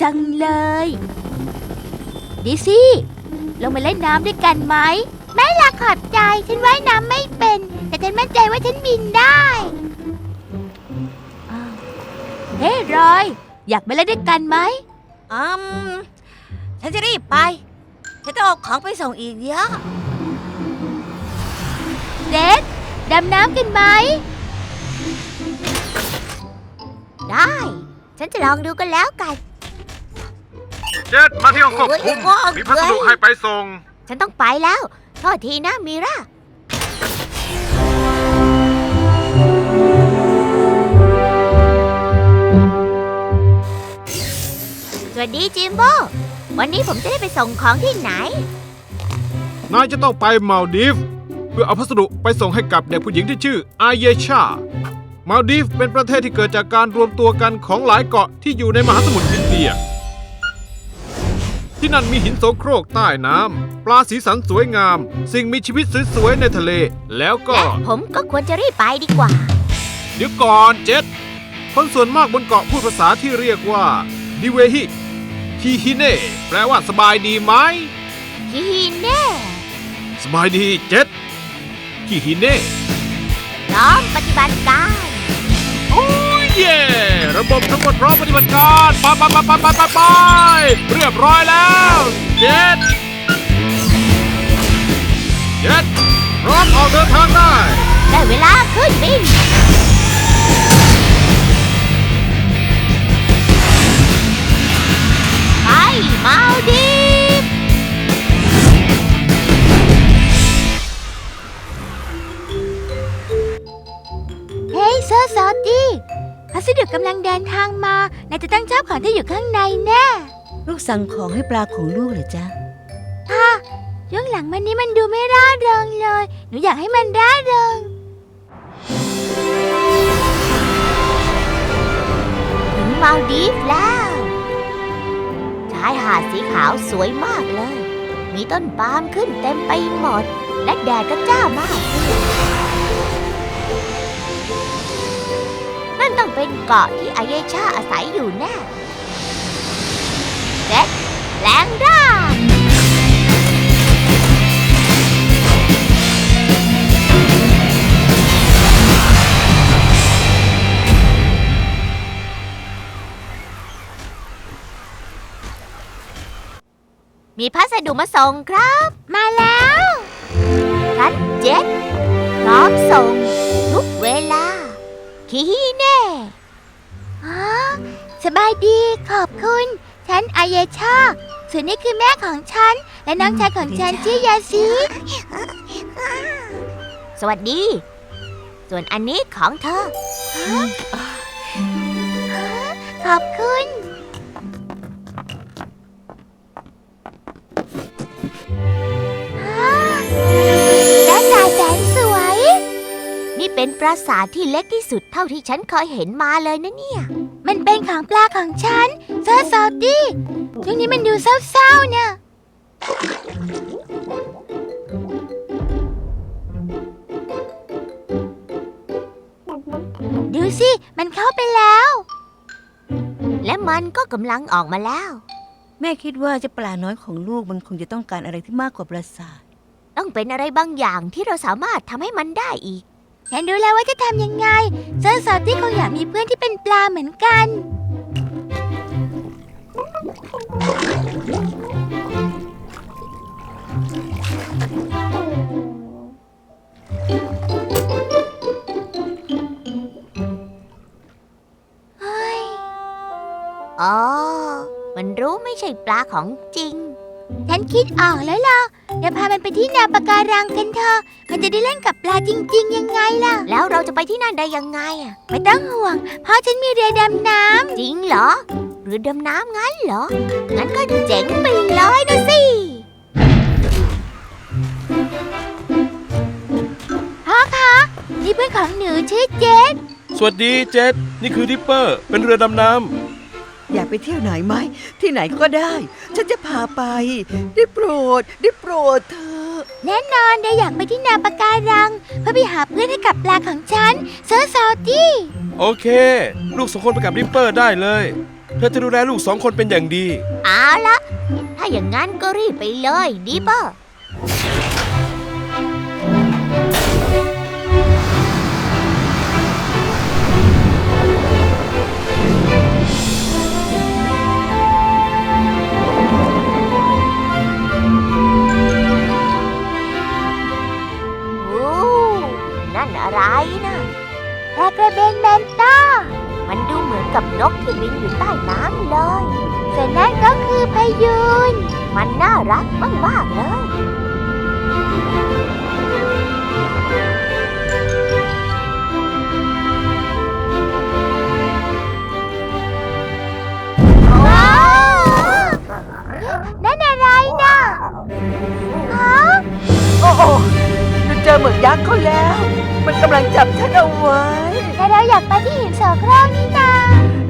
จังเลย ดิซี่ ลงมาเล่นน้ำด้วยกันไหม ไม่ละขอบใจ ฉันว่ายน้ำไม่เป็น แต่ฉันมั่นใจว่าฉันบินได้อ้าวเฮ้ยรอย อยากมาเล่นด้วยกันไหม อืม ฉันจะรีบไป ฉันต้องเอาของไปส่งอีกเยอะ เดดดำน้ำกันไหม ได้ ฉันจะลองดูกันแล้วกัน เจ็ดมาที่ห้องควบคุมโอ้ย มีพัสดุให้ไปส่ง ฉันต้องไปแล้ว โทษทีนะมีร่า สวัสดีจิมโบ วันนี้ผมจะได้ไปส่งของที่ไหน นายจะต้องไปมาลดีฟเพื่อเอาพัสดุไปส่งให้กับเด็กผู้หญิงที่ชื่ออาเยชา มาลดีฟเป็นประเทศที่เกิดจากการรวมตัวกันของหลายเกาะที่อยู่ในมหาสมุทรอินเดีย ที่นั่นมีหินโสโครกใต้น้ำปลาสีสันสวยงาม สิ่งมีชีวิตสวยๆในทะเล แล้วก็ และผมก็ควรจะรีบไปดีกว่า เดี๋ยวก่อนเจ็ด คนส่วนมากบนเกาะพูดภาษาที่เรียกว่าดิเวฮิทีฮิเน่แปลว่าสบายดีไหม ฮีเน่สบายดีเจ็ดทีฮิเน่ พร้อมปฏิบัติการโอ้ย เย่ระบบทั้งหมดพร้อมปฏิบัติการไปไปไปไปไปไปไปเรียบร้อยแล้วเจ็ดเจ็ดพร้อมออกเดินทางได้ ได้เวลาขึ้นบิน พัสดุกำลังเดินทางมานายจะต้องชอบของที่อยู่ข้างในแน่ลูกสั่งของให้ปลาของลูกเหรอจ๊ะค่ะช่วงหลังมันนี้มันดูไม่ร่าเริงเลย หนูอยากให้มันร่าเริง ถึงมาดีฟแล้วชายหาดสีขาวสวยมากเลย มีต้นปาล์มขึ้นเต็มไปหมด และแดดก็จ้ามาก นั่นต้องเป็นเกาะที่อาเยชาอาศัยอยู่แน่เด็ดแรงร่างมีพัสดุมาส่งครับ มาแล้วฉันเจ็ดพร้อมส่งทุกเวลา คีเน่อ๋อสบายดีขอบคุณ ฉันอายาชาส่วนนี้คือแม่ของฉัน และน้องชายของฉันชื่อยาซีสวัสดี ส่วนอันนี้ของเธอ ขอบคุณ เป็นปราสาทที่เล็กที่สุดเท่าที่ฉันเคยเห็นมาเลยนะเนี่ย มันเป็นของปลาของฉันเซอร์ซอลตี้ช่วงนี้มันดูเศร้าๆนะดูสิ มันเข้าไปแล้ว และมันก็กำลังออกมาแล้ว แม่คิดว่าเจะปลาน้อยของลูกมันคงจะต้องการอะไรที่มากกว่าปราสาท ต้องเป็นอะไรบางอย่างที่เราสามารถทำให้มันได้อีก ฉันรู้แล้วว่าจะทำยังไงเซอร์ซอลตี้คงอยากมีเพื่อนที่เป็นปลาเหมือนกันเฮ้ยอ๋อ มันรู้ไม่ใช่ปลาของจริง ฉันคิดออกแล้วล่ะเดี๋ยวพามันไปที่แนวปะการังกันเถอะ มันจะได้เล่นกับปลาจริง ๆ ยังไงล่ะ แล้วเราจะไปที่นั่นได้ยังไงอะไม่ต้องห่วงเพราะฉันมีเรือดำน้จริงเหรอหรือดำน้ำงั้นเหรอ งั้นก็เจ๋งไปเลยนะสิำพ่อคะนี่เพื่อนของหนูชื่อเจนสวัสดีเจษนี่คือดิปเปอร์ เป็นเรือดำน้ อยากไปเที่ยวไหนไหม ที่ไหนก็ได้ ฉันจะพาไป ได้โปรด ได้โปรดเธอ แน่นอนเดี๋ยวอยากไปที่แนวปะการัง เพื่อไปหาเพื่อนให้กับปลาของฉันเซอร์ซอลตี้ำโอเค ลูกสองคนไปกับดิปเปอร์ได้เลย เธอจะดูแลลูกสองคนเป็นอย่างดี เอาละ ถ้าอย่างนั้นก็รีบไปเลยดิปเปอร์ นั่นอะไรนะปลากระเบนแมนต้า มันดูเหมือนกับนกที่บินอยู่ใต้น้ำเลย ส่วนนั่นก็คือพยูนมันน่ารักมากๆเลยว้าวนั่นอะไรนะฮะโอ้โหเราเจอหมึกยักษ์เขาแล้ว มันกำลังจับฉันเอาไว้ แต่เราอยากไปที่หินสองคราวนี่นา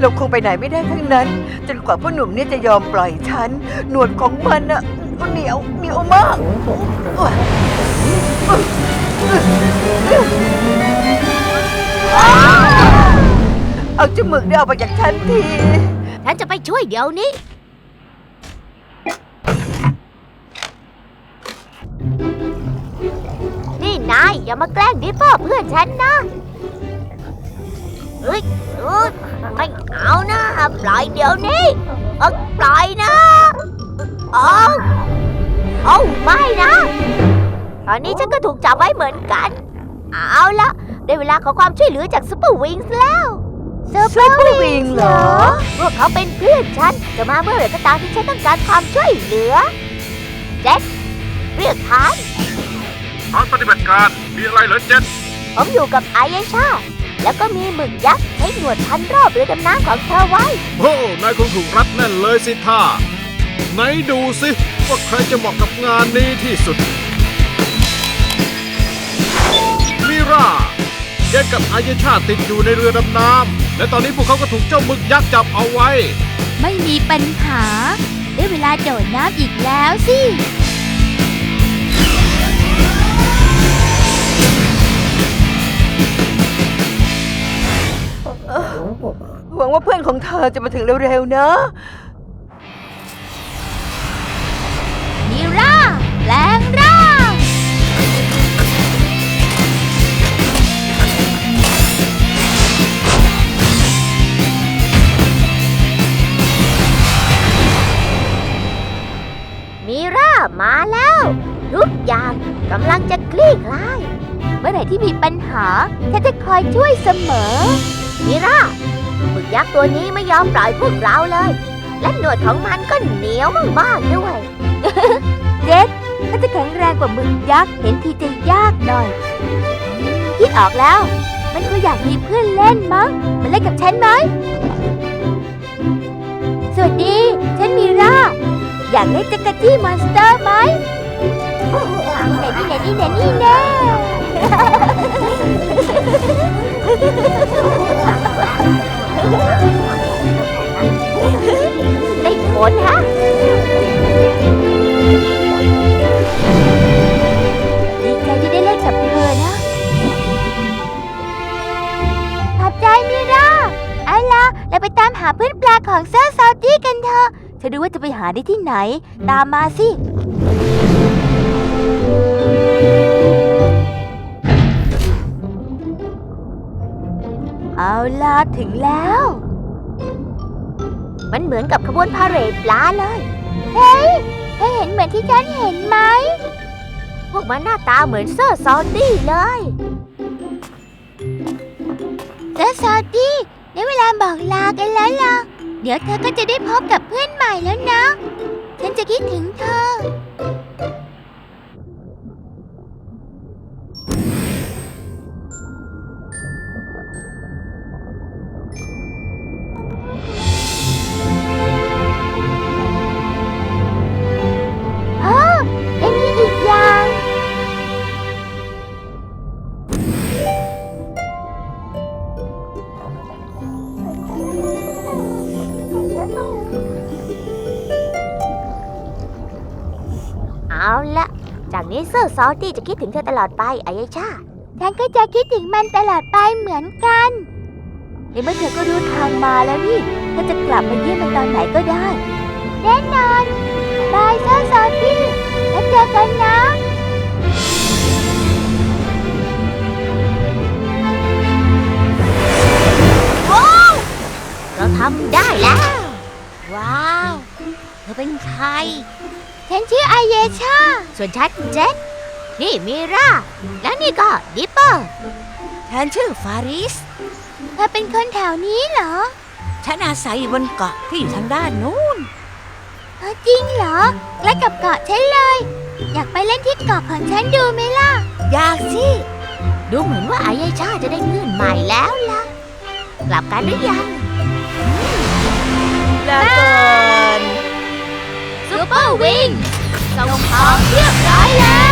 เราคงไปไหนไม่ได้ทั้งนั้น จนกว่าพ่อหนุ่มเนี่ยจะยอมปล่อยฉัน หนวดของมันอะเหนียวเหนียวมากโอ้ยเอาจมูกเนี่ยออกไปจากฉันที ฉันจะไปช่วยเดี๋ยวนี้นี่ นายอย่ามาแกล้งดิปเปอร์เพื่อนฉันนะเฮ้ยเอ้ยไม่เอานะปล่อยเดี๋ยวนี้เออปล่อยนะเอาเอาไม่นะ ตอนนี้ฉันก็ถูกจับไว้เหมือนกัน เอาละได้เวลาขอความช่วยเหลือจากซูเปอร์วิงส์แล้วซูเปอร์วิงเหรอ พวกเขาเป็นเพื่อนฉัน จะมาเมื่อไหร่ก็ตามที่ฉันต้องการความช่วยเหลือเจ็ดเรียกฐาน ฐานปฏิบัติการมีอะไรเหรอเจ็ดผมอยู่กับไอเอชา แล้วก็มีหมึกยักษ์ใช้หนวดพันรอบเรือดำน้ำของเธอไว้ โอ้นายคงถูกรัดแน่นเลยสิท่าไหนดูสิว่าใครจะเหมาะกับงานนี้ที่สุด มิราเจ็ดกับอายชาติดอยู่ในเรือดำน้ำและตอนนี้พวกเขาก็ถูกเจ้าหมึกยักษ์จับเอาไว้ ไม่มีปัญหา ได้เวลาโดดน้ำอีกแล้วสิ หวังว่าเพื่อนของเธอจะมาถึงเร็วๆนะมิราแปลงร่างมีร่ามาแล้วทุกอย่างกำลังจะคลี่คลาย เมื่อไหร่ที่มีปัญหาฉันจะคอยช่วยเสมอมีร่า หมึกยักษ์ตัวนี้ไม่ยอมปล่อยพวกเราเลย และหนวดของมันก็เหนียวมากๆด้วย เจ็ดถ้าจะแข็งแรงกว่าหมึกยักษ์เห็นทีจะยากหน่อย คิดออกแล้ว มันคงอยากมีเพื่อนเล่นมั้งมาเล่นกับฉันไหมสวัสดี ฉันมีร่า อยากเล่นจักรจี้มอนสเตอร์ไหมนี่แน่นี่แน่นี่แน่นี่แน่ ได้ผลฮะ ดีใจที่ได้เล่นกับเธอนะ ขอบใจมิราเอาล่ะเราไปตามหาเพื่อนปลาของเซอร์ซาวตี้กันเถอะฉันรู้ว่าจะไปหาได้ที่ไหน ตามมาสิาถึงแล้ว มันเหมือนกับขบวนพาเหรดปลาเลย เฮ้ยเธอเห็นเหมือนที่ฉันเห็นไหม พวกมันหน้าตาเหมือนเซอร์ซอลตี้เลย เซอร์ซาวตี้ได้เวลาบอกลากันแล้วล่ะ เดี๋ยวเธอก็จะได้พบกับเพื่อนใหม่แล้วนะ ฉันจะคิดถึงเธอ อร์ซอลตี้จะคิดถึงเธอตลอดไปไอเอชาฉันก็จะคิดถึงมันตลอดไปเหมือนกันในเมื่อเธอก็รู้ทางมาแล้วนี่เธอก็จะกลับมาเยี่ยมมันตอนไหนก็ได้ แน่นอนบายซ่าซอฟี่แล้วเจอกันนะเราทำได้แล้ว ว้าว เธอเป็นใคร ฉันชื่อไอเยชา ส่วนฉันเจ็ด นี่มีราและนี่ก็ดิปเปอร์ ฉันชื่อฟาริส เธอเป็นคนแถวนี้เหรอ ฉันอาศัยอยู่บนเกาะที่อยู่ทางด้านนู้น เออจริงเหรอใกล้กับเกาะฉันเลย อยากไปเล่นที่เกาะของฉันดูไหมล่ะ อยากสิ ดูเหมือนว่าอายาชาจะได้เงื่อนใหม่แล้วล่ะ กลับกันหรือยังลาก่อน ซูเปอร์วิงส่งของเรียบร้อยแล้ว